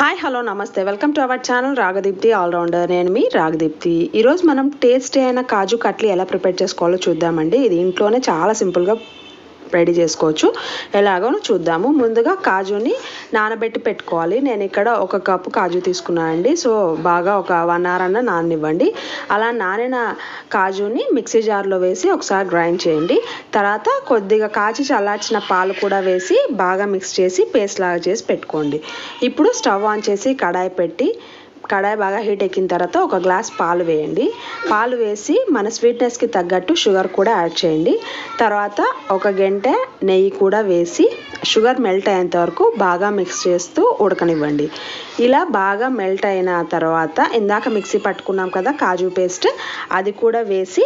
Hi hello నమస్తే welcome to our channel Ragadeepthi all rounder నేను మీ రాగదీప్తి ఈరోజు మనం టేస్టీ అయిన కాజు కట్లీ ఎలా ప్రిపేర్ చేసుకోవాలో చూద్దామండి. ఇది ఇంట్లోనే చాలా సింపుల్గా రెడీ చేసుకోవచ్చు. ఎలాగో చూద్దాము. ముందుగా కాజుని నానబెట్టి పెట్టుకోవాలి. నేను ఇక్కడ ఒక కప్పు కాజు తీసుకున్నానండి. సో బాగా ఒక వన్ అవర్ అన్న నాననివ్వండి. అలా నానిన కాజుని మిక్సీ జార్లో వేసి ఒకసారి గ్రైండ్ చేయండి. తర్వాత కొద్దిగా కాచి చల్లార్చిన పాలు కూడా వేసి బాగా మిక్స్ చేసి పేస్ట్ లాగా చేసి పెట్టుకోండి. ఇప్పుడు స్టవ్ ఆన్ చేసి కడాయి పెట్టి కడాయి బాగా హీట్ ఎక్కిన తర్వాత ఒక గ్లాస్ పాలు వేయండి. పాలు వేసి మన స్వీట్నెస్కి తగ్గట్టు షుగర్ కూడా యాడ్ చేయండి. తర్వాత ఒక గంట నెయ్యి కూడా వేసి షుగర్ మెల్ట్ అయ్యేంత వరకు బాగా మిక్స్ చేస్తూ ఉడకనివ్వండి. ఇలా బాగా మెల్ట్ అయిన తర్వాత ఇందాక మిక్సీ పట్టుకున్నాం కదా కాజు పేస్ట్ అది కూడా వేసి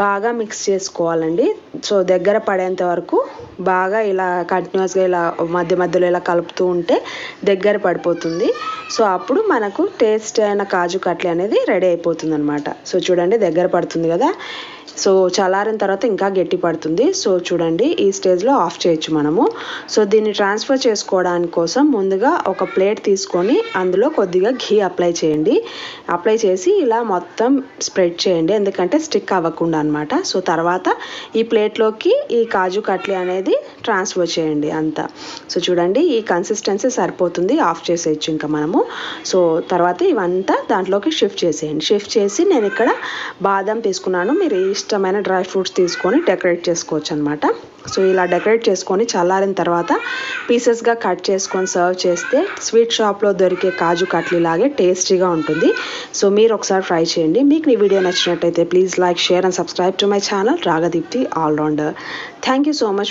బాగా మిక్స్ చేసుకోవాలండి. సో దగ్గర పడేంత వరకు బాగా ఇలా కంటిన్యూస్గా ఇలా మధ్య మధ్యలో ఇలా కలుపుతూ ఉంటే దగ్గర పడిపోతుంది. సో అప్పుడు మనకు టేస్ట్ అయిన కాజు కట్లీ అనేది రెడీ అయిపోతుంది అనమాట సో చూడండి దగ్గర పడుతుంది కదా. సో చల్లారిన తర్వాత ఇంకా గట్టి పడుతుంది. సో చూడండి ఈ స్టేజ్లో ఆఫ్ చేయొచ్చు మనము. సో దీన్ని ట్రాన్స్ఫర్ చేసుకోవడానికి కోసం ముందుగా ఒక ప్లేట్ తీసుకొని అందులో కొద్దిగా ఘీ అప్లై చేయండి. అప్లై చేసి ఇలా మొత్తం స్ప్రెడ్ చేయండి. ఎందుకంటే స్టిక్ అవ్వకుండా అనమాట సో తర్వాత ఈ ప్లేట్లోకి ఈ కాజు కట్లీ అనేది ట్రాన్స్ఫర్ చేయండి అంతా. సో చూడండి ఈ కన్సిస్టెన్సీ సరిపోతుంది. ఆఫ్ చేసేయచ్చు ఇంకా మనము. సో తర్వాత ఇవంతా దాంట్లోకి షిఫ్ట్ చేసేయండి. షిఫ్ట్ చేసి నేను ఇక్కడ బాదం తీసుకున్నాను. మీరు ఇష్టమైన డ్రై ఫ్రూట్స్ తీసుకొని డెకరేట్ చేసుకోవచ్చు అనమాట సో ఇలా డెకరేట్ చేసుకొని చల్లారిన తర్వాత పీసెస్గా కట్ చేసుకొని సర్వ్ చేస్తే స్వీట్ షాప్లో దొరికే కాజు కట్లీలాగే టేస్టీగా ఉంటుంది. సో మీరు ఒకసారి ట్రై చేయండి. మీకు ఈ వీడియో నచ్చినట్టయితే please like share and subscribe to my channel Ragadeepthi all rounder thank you so much